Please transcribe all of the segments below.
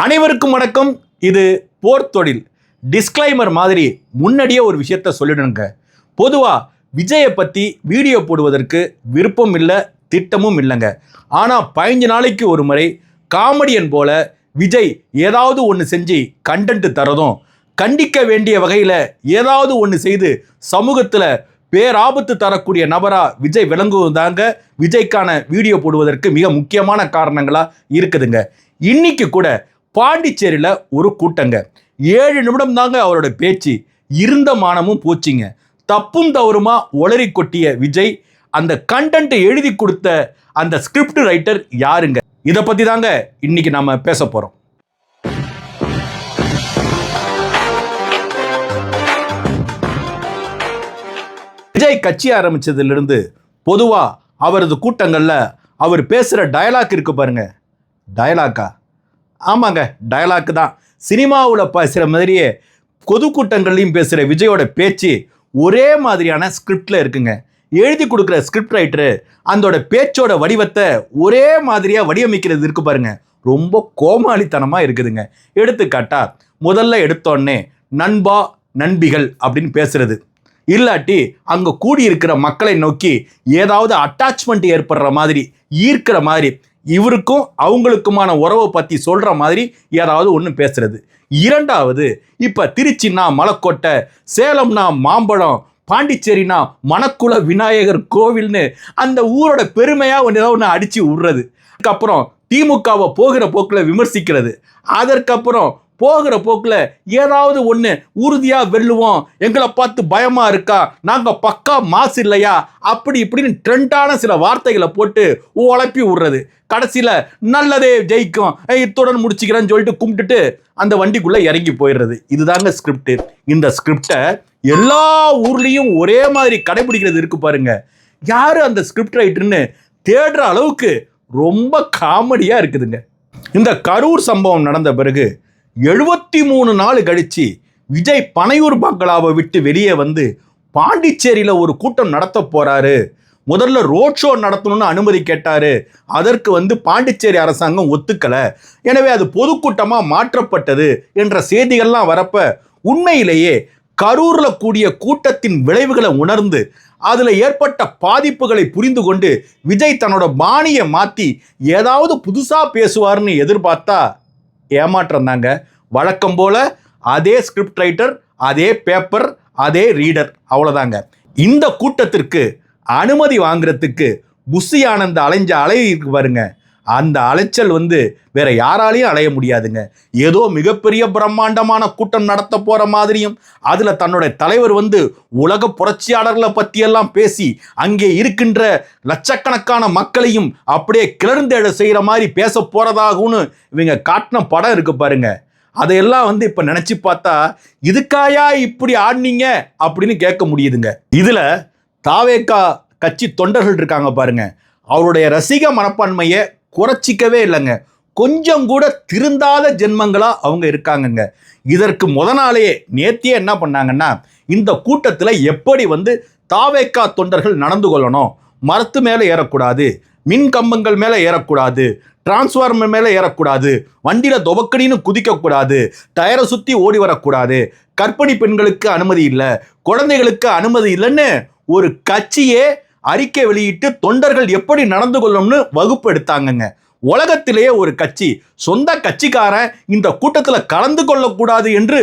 அனைவருக்கும் வணக்கம். இது போர் தொழில். டிஸ்க்ளைமர் மாதிரி முன்னாடியே ஒரு விஷயத்த சொல்லிடுங்க. பொதுவாக விஜயை பற்றி வீடியோ போடுவதற்கு விருப்பம் இல்லை திட்டமும் இல்லைங்க. ஆனால் பதினஞ்சு நாளைக்கு ஒரு முறை காமெடியன் போல விஜய் ஏதாவது ஒன்று செஞ்சு கண்டென்ட் தரதும் கண்டிக்க வேண்டிய வகையில் ஏதாவது ஒன்று செய்து சமூகத்தில் பேராபத்து தரக்கூடிய நபராக விஜய் விளங்குவதாங்க விஜய்க்கான வீடியோ போடுவதற்கு மிக முக்கியமான காரணங்களாக இருக்குதுங்க. இன்னைக்கு கூட பாண்டிச்சேரியில் ஒரு கூட்டங்க. ஏழு நிமிடம் தாங்க அவரோட பேச்சு. இருந்த மானமும் போச்சுங்க. தப்பும் தவறுமா ஒளரி கொட்டிய விஜய் அந்த கண்டென்ட்டை எழுதி கொடுத்த அந்த ஸ்கிரிப்ட் ரைட்டர் யாருங்க? இதை பற்றி தாங்க இன்னைக்கு நம்ம பேச போகிறோம் விஜய் கட்சி ஆரம்பித்ததுலேருந்து பொதுவாக அவரது கூட்டங்களில் அவர் பேசுகிற டயலாக் இருக்கு பாருங்க. டயலாக்கா ஆமாங்க டயலாக் தான். சினிமாவில் பேசுகிற மாதிரியே பொதுக்கூட்டங்கள்லையும் பேசுகிற விஜயோட பேச்சு ஒரே மாதிரியான ஸ்கிரிப்டில் இருக்குங்க. எழுதி கொடுக்குற ஸ்கிரிப்ட் ரைட்டரு அதோட பேச்சோட வடிவத்தை ஒரே மாதிரியாக வடிவமைக்கிறது இருக்கு பாருங்க. ரொம்ப கோமாளித்தனமாக இருக்குதுங்க. எடுத்துக்காட்டா முதல்ல எடுத்தோடனே நண்பா நண்பிகள் அப்படின்னு பேசுறது. இல்லாட்டி அங்கே கூடியிருக்கிற மக்களை நோக்கி ஏதாவது அட்டாச்மெண்ட் ஏற்படுற மாதிரி ஈர்க்கிற மாதிரி இவருக்கும் அவங்களுக்குமான உறவை பற்றி சொல்கிற மாதிரி ஏதாவது ஒன்று பேசுறது. இரண்டாவது இப்போ திருச்சின்னா மலைக்கோட்டை சேலம்னா மாம்பழம் பாண்டிச்சேரினா மணக்குள விநாயகர் கோவில்னு அந்த ஊரோட பெருமையாக ஒன்று ஏதாவது ஒன்று அடித்து விடுறது அதுக்கப்புறம் திமுகவை போகிற போக்கில் விமர்சிக்கிறது. அதற்கப்புறம் போகிற போக்கில் ஏதாவது ஒன்று உறுதியாக வெல்லுவோம். எங்களை பார்த்து பயமாக இருக்கா? நாங்கள் பக்கா மாசு இல்லையா? அப்படி இப்படின்னு ட்ரெண்டான சில வார்த்தைகளை போட்டு உழப்பி விடுறது. கடைசியில் நல்லதே ஜெயிக்கும். இத்துடன் முடிச்சுக்கிறேன்னு சொல்லிட்டு கும்பிட்டுட்டு அந்த வண்டிக்குள்ளே இறங்கி போயிடுறது. இதுதாங்க ஸ்கிரிப்ட் இந்த ஸ்கிரிப்டை எல்லா ஊர்லேயும் ஒரே மாதிரி கடைபிடிக்கிறது இருக்கு பாருங்க. யார் அந்த ஸ்கிரிப்ட் ரைட்டர்னு தேடுற அளவுக்கு ரொம்ப காமெடியாக இருக்குதுங்க. இந்த கரூர் சம்பவம் நடந்த பிறகு எழுபத்தி மூணு நாள் கழிச்சு விஜய் பனையூர் பங்களாவை விட்டு வெளியே வந்து பாண்டிச்சேரியில் ஒரு கூட்டம் நடத்த போகிறாரு முதல்ல ரோட் ஷோ நடத்தணும்னு அனுமதி கேட்டார். அதற்கு வந்து பாண்டிச்சேரி அரசாங்கம் ஒத்துக்கலை. எனவே அது பொதுக்கூட்டமாக மாற்றப்பட்டது என்ற செய்திகள்லாம் வரப்ப உண்மையிலேயே கரூரில் கூடிய கூட்டத்தின் விளைவுகளை உணர்ந்து அதில் ஏற்பட்ட பாதிப்புகளை புரிந்து கொண்டு விஜய் தன்னோட பாணியை மாற்றி ஏதாவது புதுசாக பேசுவார்னு எதிர்பார்த்தா ஏமாற்றம் தாங்க வழக்கம் போல அதே ஸ்கிரிப்ட் ரைட்டர் அதே பேப்பர் அதே ரீடர் அவ்வளோதாங்க இந்த கூட்டத்திற்கு அனுமதி வாங்குறதுக்கு புஷி ஆனந்த் அலைஞ்ச அலை இருக்கு பாருங்க. அந்த அலைச்சல் வந்து வேற யாராலையும் அலைய முடியாதுங்க. ஏதோ மிகப்பெரிய பிரம்மாண்டமான கூட்டம் நடத்த போற மாதிரியும் அதுல தன்னுடைய தலைவர் வந்து உலக புரட்சியாளர்களை பற்றியெல்லாம் பேசி அங்கே இருக்கின்ற லட்சக்கணக்கான மக்களையும் அப்படியே கிளர்ந்தெழ செய்கிற மாதிரி பேச போறதாகும்னு இவங்க காட்டின படம் இருக்கு பாருங்க. அதையெல்லாம் வந்து இப்போ நினச்சி பார்த்தா இதுக்காயா இப்படி ஆடினீங்க? அப்படின்னு கேட்க முடியுதுங்க. இதில் தாவேக்கா கட்சி தொண்டர்கள் இருக்காங்க பாருங்க. அவருடைய ரசிக மனப்பான்மையை குறைச்சிக்கவே இல்லைங்க. கொஞ்சம் கூட திருந்தாத ஜென்மங்களாக அவங்க இருக்காங்கங்க. இதற்கு முத நாளையே நேத்தியே என்ன பண்ணாங்கன்னா இந்த கூட்டத்தில் எப்படி வந்து தாவேக்கா தொண்டர்கள் நடந்து கொள்ளணும்? மரத்து மேலே ஏறக்கூடாது மின் கம்பங்கள் மேலே ஏறக்கூடாது டிரான்ஸ்ஃபார்மர் மேலே ஏறக்கூடாது வண்டியில் துவக்கடின்னு குதிக்கக்கூடாது டயரை சுற்றி ஓடி வரக்கூடாது கர்ப்பிணி பெண்களுக்கு அனுமதி இல்லை குழந்தைகளுக்கு அனுமதி இல்லைன்னு ஒரு கட்சியே அறிக்கை வெளியிட்டு தொண்டர்கள் எப்படி நடந்து கொள்ளணும்னு வகுப்பு எடுத்தாங்கங்க. உலகத்திலேயே ஒரு கட்சி சொந்த கட்சிக்காரன் இந்த கூட்டத்தில் கலந்து கொள்ளக்கூடாது என்று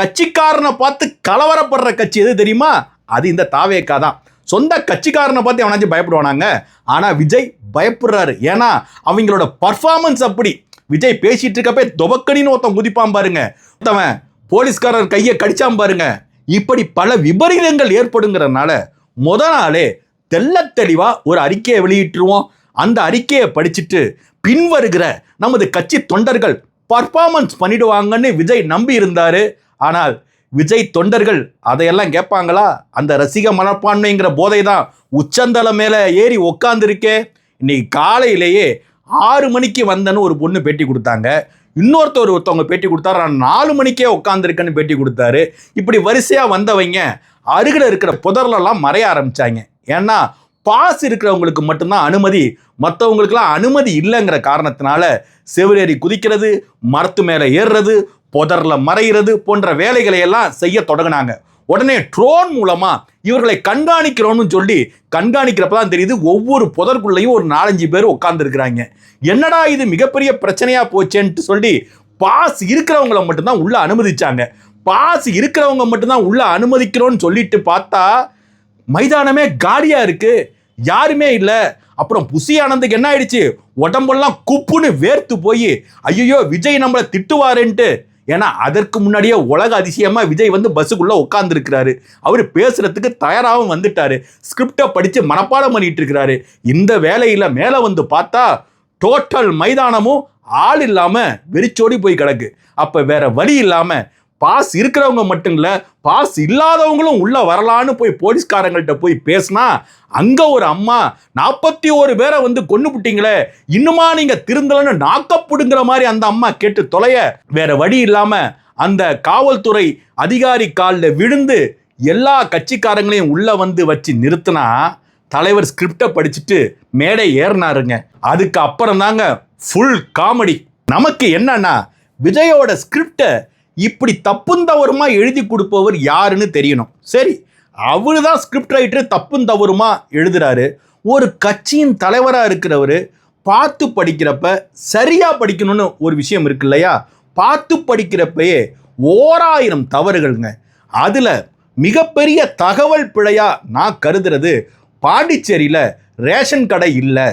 கட்சிக்காரனை பார்த்து கலவரப்படுற கட்சி எது தெரியுமா? அது இந்த தாவேக்கா தான். சொந்த கட்சிக்காரனை பார்த்து எவனாச்சும் பயப்படுவானாங்க? ஆனால் விஜய் பயப்படுறாரு. ஏன்னா அவங்களோட பர்ஃபார்மன்ஸ் அப்படி. விஜய் பேசிட்டு இருக்கப்பே துவக்கடின்னு ஒருத்தன் குதிப்பான் பாருங்க. ஒருத்தவன் போலீஸ்காரர் கையை கடிச்சான் பாருங்க. இப்படி பல விபரீதங்கள் ஏற்படுங்கிறதுனால முத நாளே தெள்ள தெளிவா ஒரு அறிக்கையை வெளியிட்டுருவோம். அந்த அறிக்கையை படிச்சுட்டு பின்வருகிற நமது கட்சி தொண்டர்கள் பர்ஃபார்மன்ஸ் பண்ணிடுவாங்கன்னு விஜய் நம்பி இருந்தாரு. ஆனால் விஜய் தொண்டர்கள் அதையெல்லாம் கேட்பாங்களா? அந்த ரசிக மனப்பான்மைங்கிற போதை தான் உச்சந்தலை மேலே ஏறி உக்காந்துருக்கே. இன்னைக்கு காலையிலேயே ஆறு மணிக்கு வந்தேன்னு ஒரு பொண்ணு பேட்டி கொடுத்தாங்க. இன்னொருத்தர் ஒருத்தவங்க பேட்டி கொடுத்தாரு. நான் நாலு மணிக்கே உட்காந்துருக்கேன்னு பேட்டி கொடுத்தாரு. இப்படி வரிசையாக வந்தவங்க அருகில் இருக்கிற புதர்லெல்லாம் மறைய ஆரம்பிச்சாங்க. ஏன்னா பாஸ் இருக்கிறவங்களுக்கு மட்டும்தான் அனுமதி. மற்றவங்களுக்குலாம் அனுமதி இல்லைங்கிற காரணத்தினால செவிலேறி குதிக்கிறது மரத்து மேலே ஏறுறது புதர்ல மறைகிறது போன்ற வேலைகளை எல்லாம் செய்ய தொடங்கினாங்க. உடனே ட்ரோன் மூலமாக இவர்களை கண்காணிக்கிறோம்னு சொல்லி கண்காணிக்கிறப்ப தான் தெரியுது ஒவ்வொரு புதற்குள்ளேயும் ஒரு நாலஞ்சு பேர் உட்காந்துருக்குறாங்க என்னடா இது மிகப்பெரிய பிரச்சனையாக போச்சேன்ட்டு சொல்லி பாஸ் இருக்கிறவங்கள மட்டும்தான் உள்ளே அனுமதிச்சாங்க. பாஸ் இருக்கிறவங்க மட்டும்தான் உள்ளே அனுமதிக்கிறோன்னு சொல்லிட்டு பார்த்தா மைதானமே காலியா இருக்கு. யாருமே இல்லை. அப்புறம் புசி ஆனந்துக்கு என்ன ஆயிடுச்சு? உடம்பெல்லாம் குப்புன்னு வேர்த்து போய் ஐயோ விஜய் நம்மளை திட்டுவாருன்ட்டு. ஏன்னா அதற்கு முன்னாடியே உலக அதிசயமாக விஜய் வந்து பஸ்ஸுக்குள்ளே உட்காந்துருக்கிறாரு அவர் பேசுகிறதுக்கு தயாராகவும் வந்துட்டாரு. ஸ்கிரிப்டை படித்து மனப்பாடம் பண்ணிட்டு இருக்கிறாரு. இந்த வேலையில் மேலே வந்து பார்த்தா டோட்டல் மைதானமும் ஆள் இல்லாமல் வெறிச்சோடி போய் கிடக்கு. அப்போ வேற வழி இல்லாமல் பாஸ் இருக்கிறவங்க மட்டும் இல்லை பாஸ் இல்லாதவங்களும் உள்ளே வரலான்னு போய் போலீஸ்காரங்கள்ட்ட போய் பேசினா அங்கே ஒரு அம்மா நாற்பத்தி ஒரு பேரை வந்து கொண்டு விட்டீங்களே இன்னுமா நீங்கள் திருந்தலன்னு நாக்கப்படுங்கிற மாதிரி அந்த அம்மா கேட்டு தொலைய வேற வழி இல்லாமல் அந்த காவல்துறை அதிகாரி காலில் விழுந்து எல்லா கட்சிக்காரங்களையும் உள்ளே வந்து வச்சு நிறுத்தினா தலைவர் ஸ்கிரிப்டை படிச்சுட்டு மேடை ஏறினாருங்க. அதுக்கு அப்புறம் தாங்க ஃபுல் காமெடி நமக்கு என்னன்னா விஜயோட ஸ்கிரிப்டை இப்படி தப்புந்தவருமா எழுதி கொடுப்பவர் யாருன்னு தெரியணும். சரி அவரு தான் ஸ்கிரிப்ட் ரைட்டர் தப்பும் தவறுமா எழுதுறாரு. ஒரு கட்சியின் தலைவராக இருக்கிறவர் பார்த்து படிக்கிறப்ப சரியாக படிக்கணும்னு ஒரு விஷயம் இருக்கு இல்லையா? பார்த்து படிக்கிறப்பயே ஓராயிரம் தவறுகள்ங்க. அதில் மிகப்பெரிய தகவல் பிழையாக நான் கருதுறது பாண்டிச்சேரியில் ரேஷன் கடை இல்லை.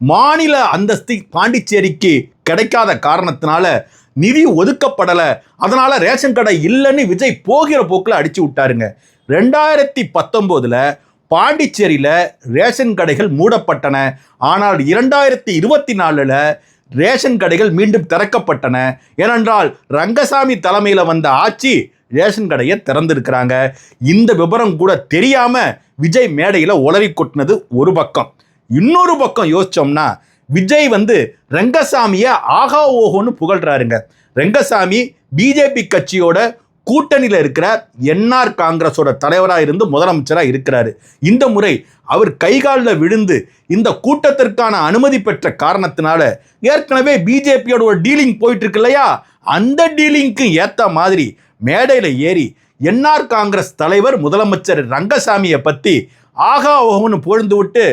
மாநில அந்தஸ்து பாண்டிச்சேரிக்கு கிடைக்காத காரணத்தினால நிதி ஒதுக்கப்படலை. அதனால் ரேஷன் கடை இல்லைன்னு விஜய் போகிற போக்கில் அடிச்சு விட்டாருங்க. ரெண்டாயிரத்தி பத்தொம்போதில் பாண்டிச்சேரியில் ரேஷன் கடைகள் மூடப்பட்டன. ஆனால் இரண்டாயிரத்தி இருபத்தி நாலில் ரேஷன் கடைகள் மீண்டும் திறக்கப்பட்டன. ஏனென்றால் ரங்கசாமி தலைமையில் வந்த ஆட்சி ரேஷன் கடையை திறந்திருக்கிறாங்க. இந்த விவரம் கூட தெரியாமல் விஜய் மேடையில் உளறி கொட்டினது ஒரு பக்கம். இன்னொரு பக்கம் யோசிச்சோம்னா விஜய் வந்து ரங்கசாமியை ஆகா ஓஹோன்னு புகழ்றாருங்க. ரங்கசாமி பிஜேபி கட்சியோட கூட்டணியில் இருக்கிற என்ஆர் காங்கிரஸோட தலைவராக இருந்து முதலமைச்சராக இருக்கிறாரு. இந்த முறை அவர் கைகாலில் விழுந்து இந்த கூட்டத்திற்கான அனுமதி பெற்ற காரணத்தினால ஏற்கனவே பிஜேபியோட ஒரு டீலிங் போயிட்டு இருக்கு இல்லையா அந்த டீலிங்க்கு ஏற்ற மாதிரி மேடையில் ஏறி என்ஆர் காங்கிரஸ் தலைவர் முதலமைச்சர் ரங்கசாமியை பற்றி ஆகா ஓஹோன்னு பொழுந்து விட்டு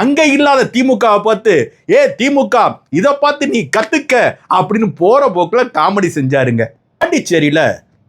அங்கே இல்லாத திமுகவை பார்த்து ஏ திமுக இதை பார்த்து நீ கற்றுக்க அப்படின்னு போகிற போக்கில் காமெடி செஞ்சாருங்க. பாண்டிச்சேரியில்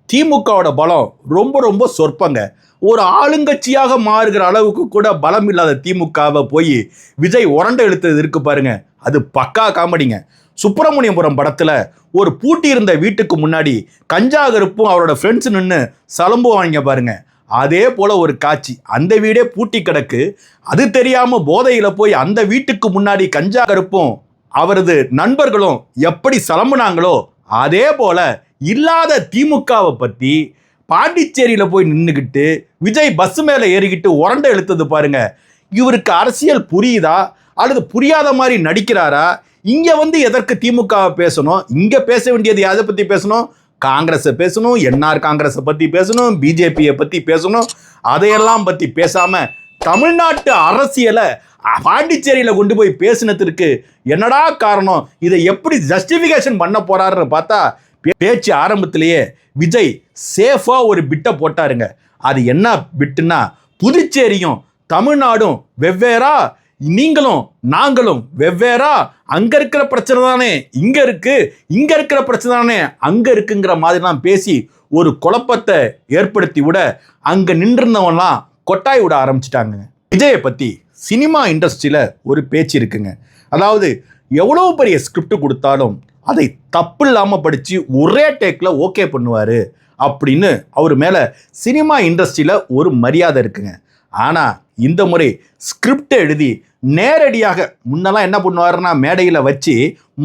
திமுகவோட பலம் ரொம்ப ரொம்ப சொற்பங்க. ஒரு ஆளுங்கட்சியாக மாறுகிற அளவுக்கு கூட பலம் இல்லாத திமுகவை போய் விஜய் உரண்டை இழுத்தது இருக்கு பாருங்க. அது பக்கா காமெடிங்க. சுப்பிரமணியபுரம் படத்தில் ஒரு பூட்டி இருந்த வீட்டுக்கு முன்னாடி கஞ்சா கருப்பும் அவரோட ஃப்ரெண்ட்ஸ் நின்று சலம்புவாங்க பாருங்க. அதே போல ஒரு காட்சி. அந்த வீடே பூட்டி கிடக்கு. அது தெரியாம போதையில போய் அந்த வீட்டுக்கு முன்னாடி கஞ்சா கருப்பும் அவரது நண்பர்களும் எப்படி சலம்புனாங்களோ அதே போல இல்லாத திமுகவை பத்தி பாண்டிச்சேரியில போய் நின்றுக்கிட்டு விஜய் பஸ் மேல ஏறிக்கிட்டு உரண்டை எழுத்தது பாருங்க. இவருக்கு அரசியல் புரியுதா? அல்லது புரியாத மாதிரி நடிக்கிறாரா? இங்க வந்து எதற்கு திமுக பேசணும்? இங்க பேச வேண்டியது எதை பத்தி பேசணும்? காங்கிரஸை பேசணும் என்ஆர் காங்கிரஸை பற்றி பேசணும் பிஜேபியை பற்றி பேசணும் அதையெல்லாம் பற்றி பேசாமல் தமிழ்நாட்டு அரசியலை பாண்டிச்சேரியில் கொண்டு போய் பேசினதற்கு என்னடா காரணம்? இதை எப்படி ஜஸ்டிஃபிகேஷன் பண்ண போகிறாருன்னு பார்த்தா பேச்சு ஆரம்பத்திலேயே விஜய் சேஃபாக ஒரு பிட்டை போட்டாருங்க. அது என்ன பிட்டுன்னா புதுச்சேரியும் தமிழ்நாடும் வெவ்வேறாக நீங்களும் நாங்களும் வெவ்வேறா அங்க இருக்கிற பிரச்சனை தானே இங்க இருக்கு இங்க இருக்கிற பிரச்சனை தானே அங்க இருக்குங்கிற மாதிரிலாம் பேசி ஒரு குழப்பத்தை ஏற்படுத்தி விட அங்க நின்றிருந்தவன்லாம் கொட்டாய் விட ஆரம்பிச்சிட்டாங்க விஜயை பத்தி சினிமா இண்டஸ்ட்ரியில ஒரு பேச்சு இருக்குங்க. அதாவது எவ்வளோ பெரிய ஸ்கிரிப்ட் கொடுத்தாலும் அதை தப்பு இல்லாமல் படித்து ஒரே டேக்கில் ஓகே பண்ணுவார் அப்படின்னு அவர் மேலே சினிமா இண்டஸ்ட்ரியில் ஒரு மரியாதை இருக்குங்க. ஆனால் இந்த முறை ஸ்கிரிப்டை எழுதி நேரடியாக முன்னெல்லாம் என்ன பண்ணுவாருன்னா மேடையில் வச்சு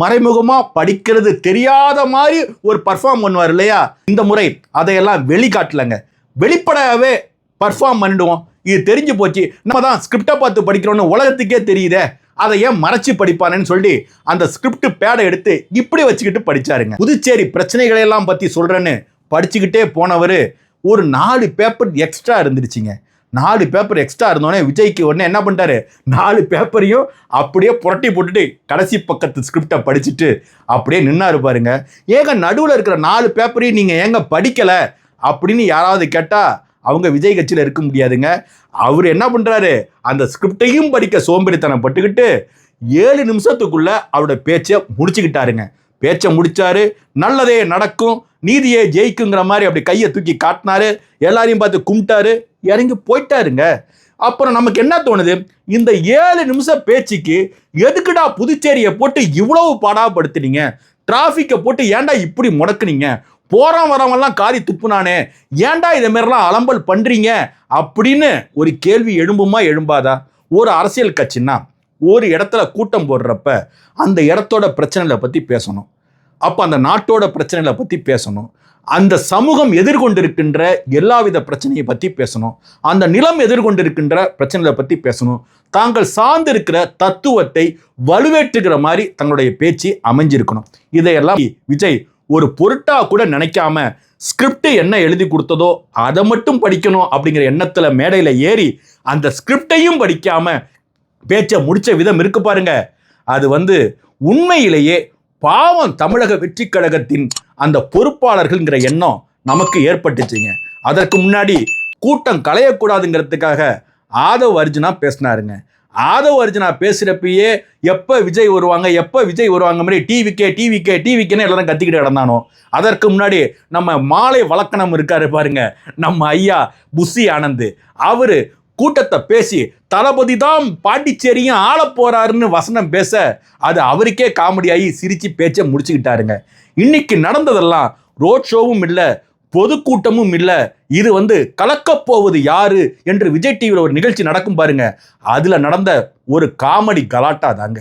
மறைமுகமாக படிக்கிறது தெரியாத மாதிரி ஒரு பர்ஃபார்ம் பண்ணுவார் இல்லையா? இந்த முறை அதையெல்லாம் வெளிக்காட்டலைங்க. வெளிப்படையாகவே பர்ஃபார்ம் பண்ணிடுவோம். இது தெரிஞ்சு போச்சு. நம்ம தான் ஸ்கிரிப்டை பார்த்து படிக்கிறோன்னு உலகத்துக்கே தெரியுதே. அதை ஏன் மறைச்சு படிப்பானேன்னு சொல்லி அந்த ஸ்கிரிப்ட் பேடை எடுத்து இப்படி வச்சுக்கிட்டு படிச்சாருங்க. புதுச்சேரி பிரச்சனைகளையெல்லாம் பற்றி சொல்கிறேன்னு படிச்சுக்கிட்டே போனவர் ஒரு நாலு பேப்பர் எக்ஸ்ட்ரா இருந்துருச்சுங்க. நாலு பேப்பர் எக்ஸ்ட்ரா இருந்தோடனே விஜய்க்கு உடனே என்ன பண்ணிட்டாரு? நாலு பேப்பரையும் அப்படியே புரட்டி போட்டுட்டு கடைசி பக்கத்து ஸ்கிரிப்டை படிச்சுட்டு அப்படியே நின்னாரு பாருங்க. ஏங்க நடுவில் இருக்கிற நாலு பேப்பரையும் நீங்கள் ஏங்க படிக்கலை? அப்படின்னு யாராவது கேட்டால் அவங்க விஜய் கட்சியில் இருக்க முடியாதுங்க. அவர் என்ன பண்ணுறாரு அந்த ஸ்கிரிப்டையும் படிக்க சோம்பேறித்தனம் பட்டுக்கிட்டு ஏழு நிமிஷத்துக்குள்ளே அவரோட பேச்சை முடிச்சுக்கிட்டாருங்க. பேச்சை முடித்தாரு நல்லதே நடக்கும். நீதியே ஜெயிக்குங்கிற மாதிரி அப்படி கையை தூக்கி காட்டினாரு. எல்லாரையும் பார்த்து கும்பிட்டாரு. இறங்கி போயிட்டாருங்க. அப்புறம் நமக்கு என்ன தோணுது? இந்த ஏழு நிமிஷம் பேச்சுக்கு எதுக்குடா புதுச்சேரியை போட்டு இவ்வளவு பாடாப்படுத்துனீங்க? டிராஃபிக்கை போட்டு ஏன்டா இப்படி முடக்குனீங்க? போகிறோம் வரவெல்லாம் காரி துப்புனானே. ஏன்டா இதை மாதிரிலாம் அலம்பல் பண்ணுறீங்க அப்படின்னு ஒரு கேள்வி எழும்புமா எழும்பாதா? ஒரு அரசியல் கட்சின்னா ஒரு இடத்துல கூட்டம் போடுறப்ப அந்த இடத்தோட பிரச்சனைகளை பற்றி பேசணும். அப்போ அந்த நாட்டோட பிரச்சனைகளை பற்றி பேசணும். அந்த சமூகம் எதிர்கொண்டிருக்கின்ற எல்லாவித பிரச்சனையை பற்றி பேசணும். அந்த நிலம் எதிர்கொண்டிருக்கின்ற பிரச்சனைகளை பற்றி பேசணும். தாங்கள் சார்ந்திருக்கிற தத்துவத்தை வலுவேற்றுகிற மாதிரி தங்களுடைய பேச்சு அமைஞ்சிருக்கணும். இதையெல்லாம் விஜய் ஒரு பொருட்டா கூட நினைக்காம ஸ்கிரிப்ட் என்ன எழுதி கொடுத்ததோ அதை மட்டும் படிக்கணும் அப்படிங்கிற எண்ணத்தில் மேடையில் ஏறி அந்த ஸ்கிரிப்டையும் படிக்காம பேச்சை முடித்த விதம் இருக்கு பாருங்க. அது வந்து உண்மையிலேயே பாவம் தமிழக வெற்றி கழகத்தின் அந்த பொறுப்பாளர்கள்ங்கிற எண்ணம் நமக்கு ஏற்பட்டுச்சுங்க. அதற்கு முன்னாடி கூட்டம் களையக்கூடாதுங்கிறதுக்காக ஆதவ் அர்ஜுனா பேசினாருங்க. ஆதவ் அர்ஜுனா பேசுகிறப்பயே எப்போ விஜய் வருவாங்க எப்போ விஜய் வருவாங்க மாதிரி டிவிக்கே டிவிக்கே டிவிக்கேன்னு எல்லாரும் கத்திக்கிட்டு கிடந்தானோ. அதற்கு முன்னாடி நம்ம மாலை வழக்கணம் இருக்காரு பாருங்க. நம்ம ஐயா புஷி ஆனந்த். அவர் கூட்டத்தை பேசி தளபதி தான் பாண்டிச்சேரியும் ஆள போறாருன்னு வசனம் பேச அது அவருக்கே காமெடி ஆகி சிரிச்சு பேச்சை முடிச்சுக்கிட்டாருங்க. இன்னைக்கு நடந்ததெல்லாம் ரோட் ஷோவும் இல்லை பொதுக்கூட்டமும் இல்லை. இது வந்து கலக்கப்போவது யாரு என்று விஜய் டிவியில் ஒரு நிகழ்ச்சி நடக்கும் பாருங்க. அதில் நடந்த ஒரு காமெடி கலாட்டா தாங்க.